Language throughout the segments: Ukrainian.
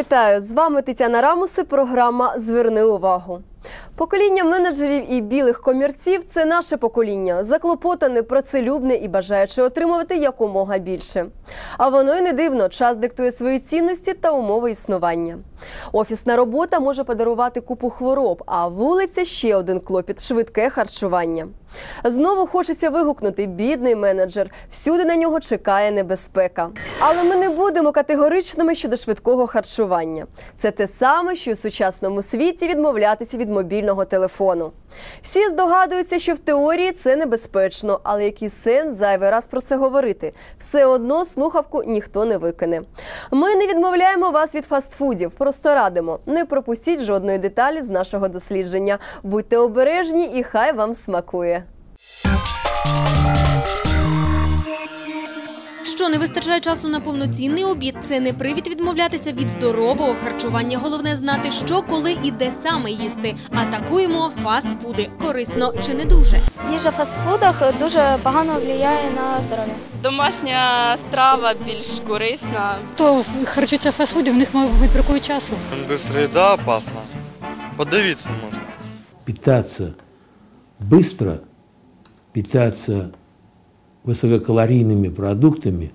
Вітаю з вами Тетяна Рамуси. Програма Зверни увагу. Покоління менеджерів і білих комірців це наше покоління, заклопотане, працелюбне і бажаюче отримувати якомога більше. А воно й не дивно. Час диктує свої цінності та умови існування. Офісна робота може подарувати купу хвороб, а вулиця ще один клопіт швидке харчування. Знову хочеться вигукнути бідний менеджер. Всюди на нього чекає небезпека. Але ми не будемо категоричними щодо швидкого харчування. Це те саме, що у сучасному світі відмовлятися від мобільного телефону. Всі здогадуються, що в теорії це небезпечно, але який сенс зайвий раз про це говорити? Все одно слухавку ніхто не викине. Ми не відмовляємо вас від фастфудів, просто радимо. Не пропустіть жодної деталі з нашого дослідження. Будьте обережні і хай вам смакує. Що не вистачає часу на повноцінний обід, це не привід відмовлятися від здорового харчування. Головне знати, що, коли і де саме їсти. Атакуємо фастфуди. Корисно чи не дуже. Їжа в фастфудах дуже погано впливає на здоров'я. Домашня страва більш корисна. Хто харчується в фастфуді, в них, мабуть, бракує часу. Быстрая еда опасна. Подавиться можно. питаться быстро, питаться высококалорийными продуктами,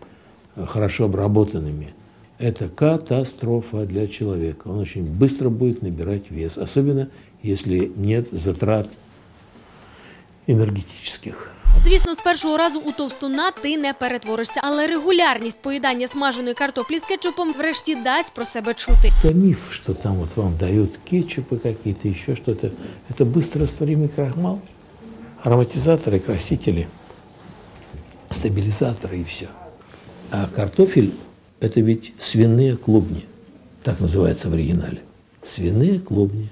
э, хорошо обработанными, это катастрофа для человека. Он очень быстро будет набирать вес, особенно если нет затрат энергетических. Звісно, з першого разу у товстуна ти не перетворишся, але регулярність поїдання смаженої картоплі з кетчупом врешті дасть про себе чути. Это миф, что там вот вам дают кетчупы какие-то, еще что-то. Это быстро растворимый крахмал, ароматизаторы, красители, стабилизаторы и все. А картофель – это ведь свиные клубни, так называется в оригинале. Свиные клубни,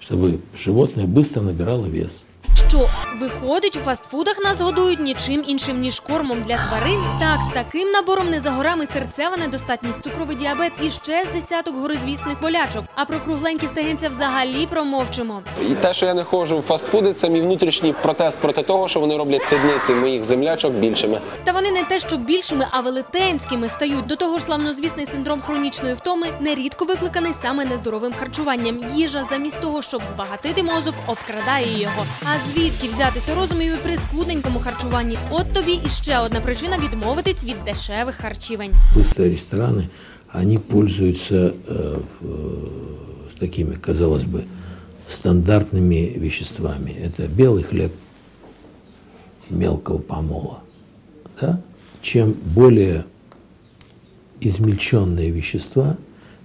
чтобы животное быстро набирало вес. Що виходить, у фастфудах нас годують нічим іншим ніж кормом для тварин. Так, з таким набором не за горами серцева недостатність, цукровий діабет і ще з десяток горизвісних болячок. А про кругленькі стегенця взагалі промовчимо. І те, що я не ходжу в фастфуди, це мій внутрішній протест проти того, що вони роблять сідниці моїх землячок більшими. Та вони не те, що більшими, а велетенськими стають. До того ж, славнозвісний синдром хронічної втоми нерідко викликаний саме нездоровим харчуванням. Їжа замість того, щоб збагатити мозок, обкрадає його. А звідки взятися розумію при скудненькому харчуванні? От тобі і ще одна причина відмовитись від дешевих харчівень. Быстрые рестораны, они пользуются э, в- такими, казалось бы, стандартными веществами. Это белый хлеб мелкого помола. Да? Чем более измельченные вещества,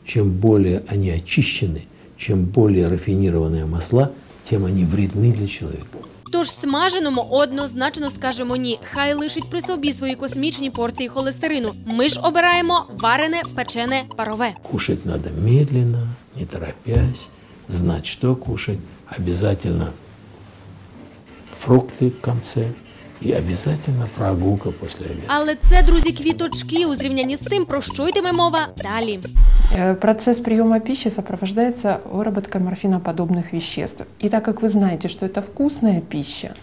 чем более они очищены, чем более рафинированные масла, тем они вредны для человека. Тож смаженому однозначно скажемо ні. Хай лишить при собі свої космічні порції холестерину. Ми ж обираємо варене, печене, парове. Кушать надо медленно, не торопясь, знать, что кушать. Обязательно фрукты в конце и обязательно прогулка после обеда. Але це, друзі, квіточки у зрівнянні з тим, про що йтиме мова далі. Э, Процесс приема пищи сопровождается выработкой морфиноподобных веществ. И так как вы знаете, что это вкусная пища,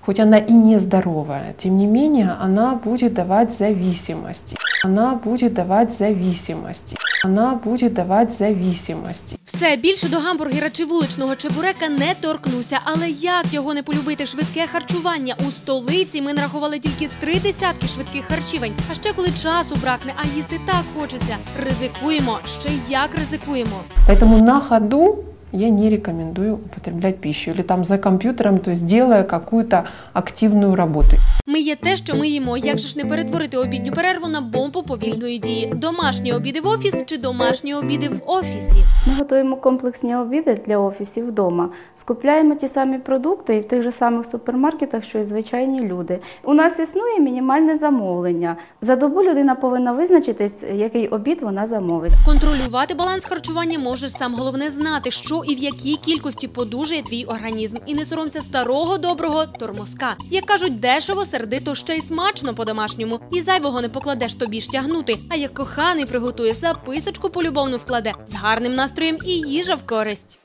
хоть она и нездоровая, тем не менее она будет давать зависимости. Она будет давать зависимости. Она будет давать зависимости. Все більше до гамбургера чи вуличного чебурека не торкнуся. Але як його не полюбити? Швидке харчування у столиці ми нарахували тільки з три десятки швидких харчівень. А ще коли часу бракне, а їсти так хочеться. Ризикуємо, ще як ризикуємо. Поэтому на ходу я не рекомендую употреблять пищу. Или там за компьютером, то есть делая какую-то активную работу. Ми є те, що ми їмо. Як же ж не перетворити обідню перерву на бомбу повільної дії? Домашні обіди в офіс чи домашні обіди в офісі? Ми готуємо комплексні обіди для офісів вдома. Скупляємо ті самі продукти і в тих же самих супермаркетах, що й звичайні люди. У нас існує мінімальне замовлення. За добу людина повинна визначитись, який обід вона замовить. Контролювати баланс харчування можеш сам. Головне знати, що і в якій кількості подужає твій організм. І не соромся старого доброго тормозка. Як кажуть, дешево, сердито, ще й смачно по-домашньому. І зайвого не покладеш тобі ж тягнути. А як коханий приготує записочку полюбовну вкладе з гарним настроєм і їжа в користь.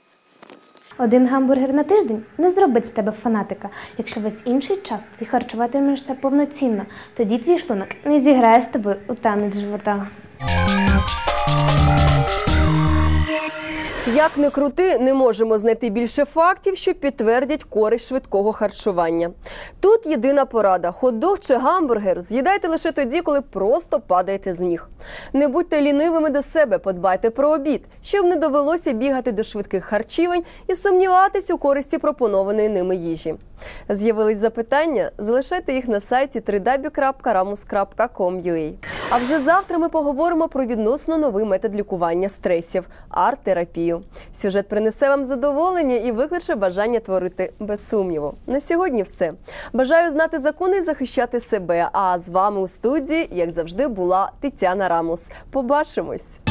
Один гамбургер на тиждень не зробить з тебе фанатика. Якщо весь інший час ти харчуватимешся повноцінно, тоді твій шлунок не зіграє з тобою у танець живота. Як не крути, не можемо знайти більше фактів, що підтвердять користь швидкого харчування. Тут єдина порада: хот-дог чи гамбургер з'їдайте лише тоді, коли просто падаєте з ніг. Не будьте лінивими до себе, подбайте про обід, щоб не довелося бігати до швидких харчівень і сумніватись у користі пропонованої ними їжі. З'явились запитання? Залишайте їх на сайті www.ramus.com.ua. А вже завтра ми поговоримо про відносно новий метод лікування стресів арт-терапію. Сюжет принесе вам задоволення і викличе бажання творити без сумніву. На сьогодні все. Бажаю знати закони і захищати себе. А з вами у студії, як завжди, була Тетяна Рамус. Побачимось.